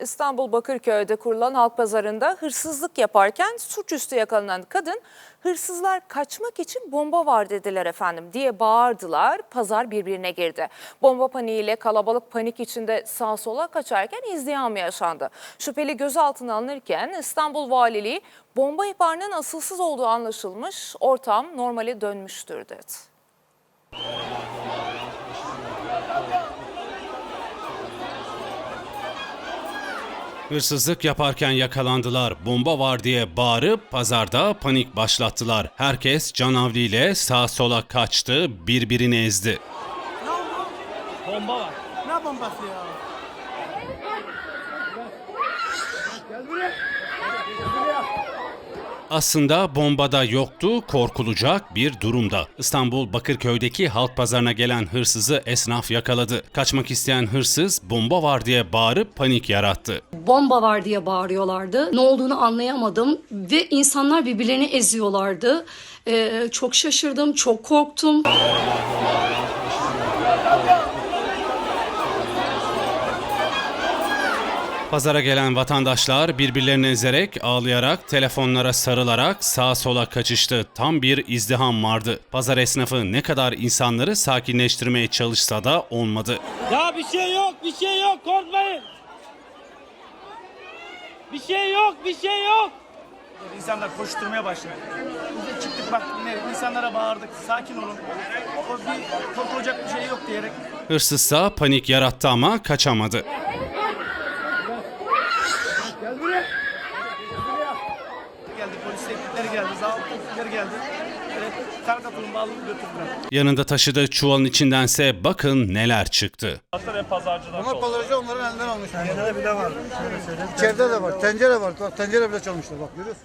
İstanbul Bakırköy'de kurulan halk pazarında hırsızlık yaparken suçüstü yakalanan kadın hırsızlar kaçmak için bomba var dediler efendim diye bağırdılar. Pazar birbirine girdi. Bomba paniğiyle kalabalık panik içinde sağa sola kaçarken izdiham yaşandı. Şüpheli gözaltına alınırken İstanbul Valiliği bomba ihbarının asılsız olduğu anlaşılmış. Ortam normale dönmüştür dedi. Hırsızlık yaparken yakalandılar. Bomba var diye bağırıp pazarda panik başlattılar. Herkes canavliyle sağa sola kaçtı, birbirini ezdi. Bomba var. Ne bombası ya? Aslında bombada yoktu, korkulacak bir durumda. İstanbul Bakırköy'deki halk pazarına gelen hırsızı esnaf yakaladı. Kaçmak isteyen hırsız bomba var diye bağırıp panik yarattı. bomba var diye bağırıyorlardı. Ne olduğunu anlayamadım ve insanlar birbirlerini eziyorlardı. Ee, çok şaşırdım, çok korktum. Pazara gelen vatandaşlar birbirlerini ezerek, ağlayarak, telefonlara sarılarak sağa sola kaçıştı. Tam bir izdiham vardı. Pazar esnafı ne kadar insanları sakinleştirmeye çalışsa da olmadı. Ya bir şey yok, bir şey yok. Korkmayın. Bir şey yok, bir şey yok. İnsanlar koşturmaya başladı. Biz de çıktık bak yine insanlara bağırdık. Sakin olun. O bir korkulacak bir şey yok diyerek Hırsızsa panik yarattı ama kaçamadı. Geldi. Polis ekipleri geldi. Zabıta ekipleri geldi. Evet, karga tulumba alıp götürdüler. Yanında taşıdığı çuvalın içindense bakın neler çıktı. Ama pazarcı onların elinden almış. Genelde bir de var. İçeride de var. Tencere var. Bak, Tencere bile çalmışlar bak görüyorsun.